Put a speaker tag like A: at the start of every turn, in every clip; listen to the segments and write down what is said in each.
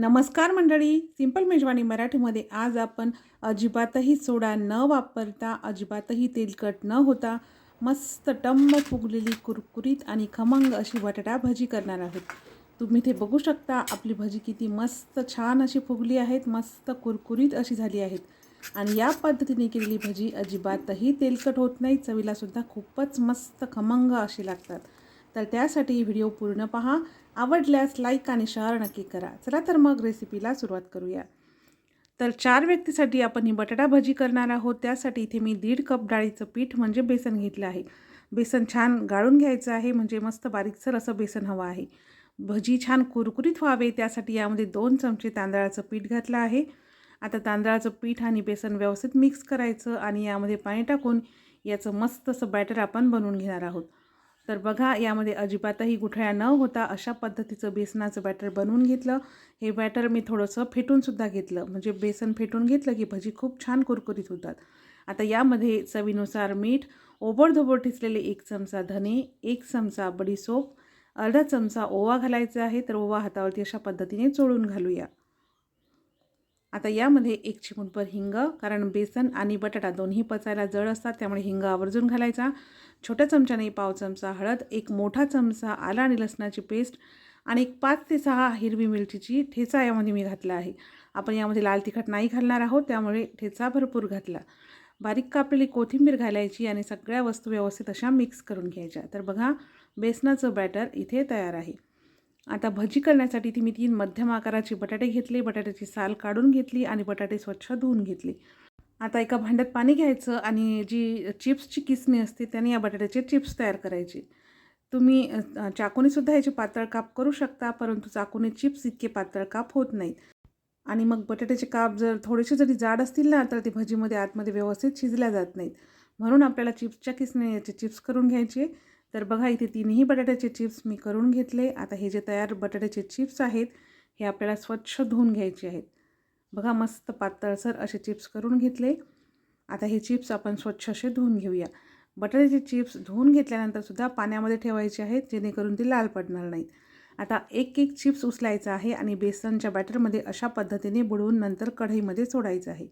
A: नमस्कार मंडळी सिंपल मेजवानी मराठीमध्ये आज आपण अजिबातही सोडा न वापरता अजिबातही तेलकट न होता मस्त टंब फुगलेली कुरकुरीत आणि खमंग अशी बटाटा भजी करणार आहोत. तुम्ही ते बघू शकता आपली भजी किती मस्त छान अशी फुगली आहेत मस्त कुरकुरीत अशी झाली आहेत. आणि या पद्धतीने केलेली भजी अजिबातही तेलकट होत नाही चवीलासुद्धा खूपच मस्त खमंग अशी लागतात. तर त्यासाठी व्हिडिओ पूर्ण पहा. आवडल्यास लाईक आणि शेअर नक्की करा. चला तर मग रेसिपीला सुरुवात करूया. तर चार व्यक्तीसाठी आपण ही बटाटा भजी करणार आहोत. त्यासाठी इथे मी दीड कप डाळीचं पीठ म्हणजे बेसन घेतलं आहे. बेसन छान गाळून घ्यायचं आहे. म्हणजे मस्त बारीकसर असं बेसन हवं आहे. भजी छान कुरकुरीत व्हावे. त्यासाठी यामध्ये दोन चमचे तांदळाचं पीठ घातलं आहे. आता तांदळाचं पीठ आणि बेसन व्यवस्थित मिक्स करायचं आणि यामध्ये पाणी टाकून याचं मस्त असं बॅटर आपण बनवून घेणार आहोत. तर बघा यामध्ये अजिबातही गुठळ्या न होता अशा पद्धतीचं बेसनाचं बॅटर बनवून घेतलं. हे बॅटर मी थोडंसं फेटूनसुद्धा घेतलं. म्हणजे बेसन फेटून घेतलं की भजी खूप छान कुरकुरीत होतात. आता यामध्ये चवीनुसार मीठ ओबडधोबड ठिचलेले एक चमचा धने एक चमचा बडीसोप अर्धा चमचा ओवा घालायचा आहे तर ओवा हातावरती अशा पद्धतीने चोळून घालूया. आता यामध्ये एक चिमूटभर हिंग कारण बेसन आणि बटाटा दोन्ही पचायला जड असतात त्यामुळे हिंग आवर्जून घालायचा. छोट्या चमच्याने पाव चमचा हळद एक मोठा चमचा आला आणि लसणाची पेस्ट आणि एक पाच ते सहा हिरवी मिरचीची ठेचा यामध्ये मी घातला आहे. आपण यामध्ये लाल तिखट नाही घालणार आहोत त्यामुळे ठेचा भरपूर घातला. बारीक कापलेली कोथिंबीर घालायची आणि सगळ्या वस्तू व्यवस्थित अशा मिक्स करून घ्यायच्या. तर बघा बेसनाचं बॅटर इथे तयार आहे. आता भजी करण्यासाठी ती मी तीन मध्यम आकाराचे बटाटे घेतले बटाट्याची साल काढून घेतली आणि बटाटे स्वच्छ धुवून घेतले. आता एका भांड्यात पाणी घ्यायचं आणि जी चिप्सची किसणी असते त्याने या बटाट्याचे चिप्स तयार करायचे. तुम्ही चाकूनेसुद्धा याचे पातळ काप करू शकता परंतु चाकूने चिप्स इतके पातळ काप होत नाहीत. आणि मग बटाट्याचे काप जर थोडेसे जरी जाड असतील ना तर ते भजीमध्ये आतमध्ये व्यवस्थित शिजल्या जात नाहीत. म्हणून आपल्याला चिप्सच्या किसने याचे चिप्स करून घ्यायचे. तर बघा इथे तीनही बटाट्याचे चिप्स मी करून घेतले. आता हे जे तयार बटाट्याचे चिप्स आहेत हे आपल्याला स्वच्छ धुवून घ्यायचे आहेत. बघा मस्त पातळसर असे चिप्स करून घेतले. आता हे चिप्स आपण स्वच्छ असे धुवून घेऊया. बटाट्याचे चिप्स धुवून घेतल्यानंतरसुद्धा पाण्यामध्ये ठेवायचे आहेत जेणेकरून ते लाल पडणार नाहीत. आता एक एक चिप्स उचलायचा आहे आणि बेसनच्या बॅटरमध्ये अशा पद्धतीने बुडवून नंतर कढईमध्ये सोडायचं आहे.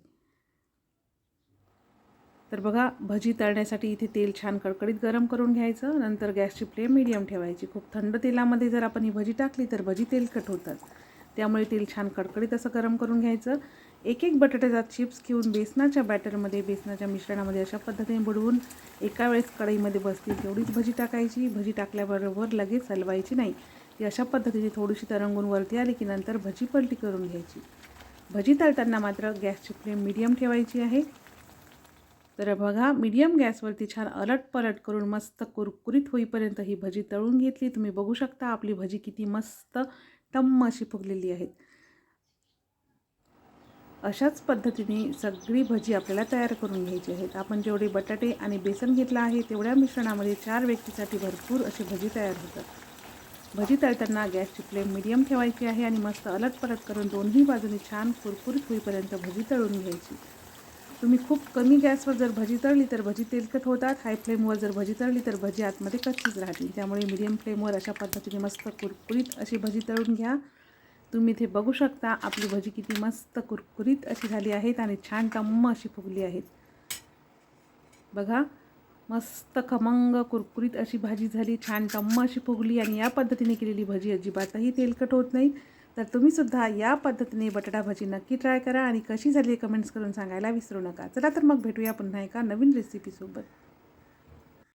A: तर बघा भजी तळण्यासाठी इथे तेल छान कडकडीत गरम करून घ्यायचं. नंतर गॅसची फ्लेम मिडियम ठेवायची. खूप थंड तेलामध्ये जर आपण ही भजी टाकली तर भजी तेलकट होतात. त्यामुळे तेल छान कडकडीत असं गरम करून घ्यायचं. एक एक बटाट्याचा चिप्स घेऊन बेसनाच्या बॅटरमध्ये बेसनाच्या मिश्रणामध्ये अशा पद्धतीने बुडवून एका वेळेस कढईमध्ये बसतील तेवढीच भजी टाकायची. भजी टाकल्याबरोबर लगेच हलवायची नाही. ती अशा पद्धतीने थोडीशी तरंगून वरती आली की नंतर भजी पलटी करून घ्यायची. भजी तळताना मात्र गॅसची फ्लेम मिडियम ठेवायची आहे. तर बघा मीडियम गॅसवरती छान अलट पलट करून मस्त कुरकुरीत होईपर्यंत ही भजी तळून घेतली. तुम्ही बघू शकता आपली भजी किती मस्त टम्म अशी फुगलेली आहेत अशाच पद्धतीने सगळी भजी आपल्याला तयार करून घ्यायची आहेत. आपण जेवढे बटाटे आणि बेसन घेतलं आहे तेवढ्या मिश्रणामध्ये चार व्यक्तीसाठी भरपूर अशी भजी तयार होतात. भजी तळताना गॅसची फ्लेम मिडियम ठेवायची आहे आणि मस्त अलटपलट करून दोन्ही बाजूनी छान कुरकुरीत होईपर्यंत भजी तळून घ्यायची. तुम्ही खूप कमी गॅसवर जर भजी तळली तर भजी तेलकट होतात हाय फ्लेमवर जर भजी तळली तर भजी आतमध्ये कच्चीच राहतील. त्यामुळे मिडियम फ्लेमवर अशा पद्धतीने मस्त कुरकुरीत अशी भजी तळून घ्या. तुम्ही इथे बघू शकता आपली भजी किती मस्त कुरकुरीत अशी झाली आहेत आणि छान टम्म अशी फुगली आहेत. बघा मस्त खमंग कुरकुरीत अशी भाजी झाली छान टम्म अशी फुगली आणि या पद्धतीने केलेली भजी अजिबातही तेलकट होत नाही. तर तुम्हीसुद्धा या पद्धतीने बटाटा भजी नक्की ट्राय करा आणि कशी झाली कमेंट्स करून सांगायला विसरू नका. चला तर मग भेटूया पुन्हा एका नवीन रेसिपीसोबत